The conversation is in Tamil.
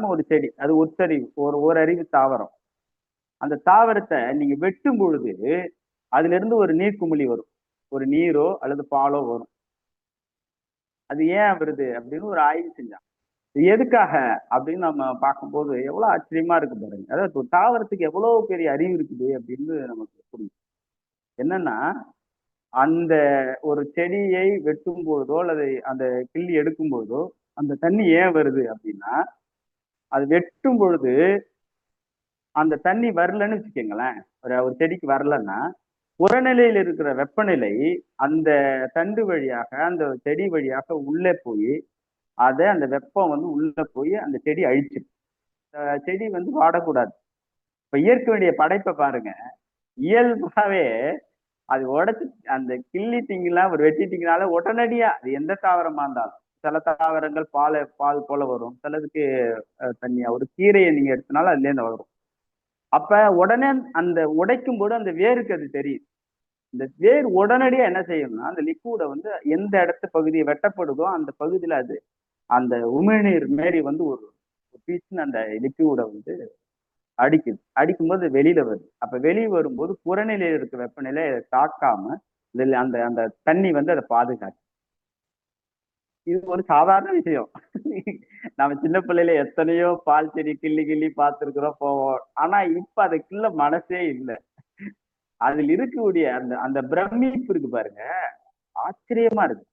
சாதாரண ஒரு செடி. அது ஒத்தறிவு ஒரு ஒரு அறிவு தாவரம். அந்த தாவரத்தை நீங்க வெட்டும் பொழுது அதுல இருந்து ஒரு நீர்க்குமிழி வரும். ஒரு நீரோ அல்லது பாலோ வரும். அது ஏன் வருது அப்படின்னு ஒரு ஆய்வு செஞ்சான் இது எதுக்காக அப்படின்னு நம்ம பார்க்கும்போது எவ்வளவு ஆச்சரியமா இருக்கு பாருங்க. அதாவது ஒரு தாவரத்துக்கு எவ்வளவு பெரிய அறிவு இருக்குது அப்படின்னு நமக்கு புரியும். என்னன்னா அந்த ஒரு செடியை வெட்டும் பொழுதோ அல்லது அந்த கிள்ளி எடுக்கும் பொழுதோ அந்த தண்ணி ஏன் வருது அப்படின்னா அது வெட்டும் பொழுது அந்த தண்ணி வரலன்னு வச்சுக்கோங்களேன். ஒரு ஒரு செடிக்கு வரலன்னா புறநிலையில் இருக்கிற வெப்பநிலை அந்த தண்டு வழியாக அந்த செடி வழியாக உள்ளே போய் அதை அந்த வெப்பம் வந்து உள்ள போய் அந்த செடி அழிச்சிடும் செடி வந்து வாடக்கூடாது. இப்ப இயற்கையுடைய படைப்பை பாருங்க. இயல்பாவே அது உடச்சி அந்த கிள்ளி திங்கெல்லாம் ஒரு வெட்டிட்டீங்கனால உடனடியா அது எந்த தாவரமா இருந்தாலும் சில தாவரங்கள் பால் பால் போல வரும். சிலதுக்கு தண்ணியா ஒரு கீரையை நீங்க எடுத்தனால அதுல இருந்து வரும் அப்ப உடனே அந்த உடைக்கும் போது அந்த வேருக்கு அது தெரியும் இந்த வேர் உடனடியா என்ன செய்யும்னா அந்த லிக்விட வந்து எந்த இடத்து பகுதி வெட்டப்படுதோ அந்த பகுதியில அது அந்த உமிழ்நீர் மாரி வந்து ஒரு பீச்சுன்னு அந்த லிக்விட வந்து அடிக்குது. அடிக்கும்போது வெளியில வருது. அப்ப வெளியே வரும்போது புறநிலையில் இருக்க வெப்பநிலை தாக்காம அந்த அந்த தண்ணி வந்து அதை பாதுகாக்கும் இது ஒரு சாதாரண விஷயம். நம்ம சின்ன பிள்ளையில எத்தனையோ பால் செடி கிள்ளி கிள்ளி பார்த்துருக்குறோம் போவோம். ஆனா இப்ப அதுக்குள்ள மனசே இல்லை. அதில் இருக்கக்கூடிய அந்த அந்த பிரமிப்பு இருக்கு பாருங்க. ஆச்சரியமா இருக்கு.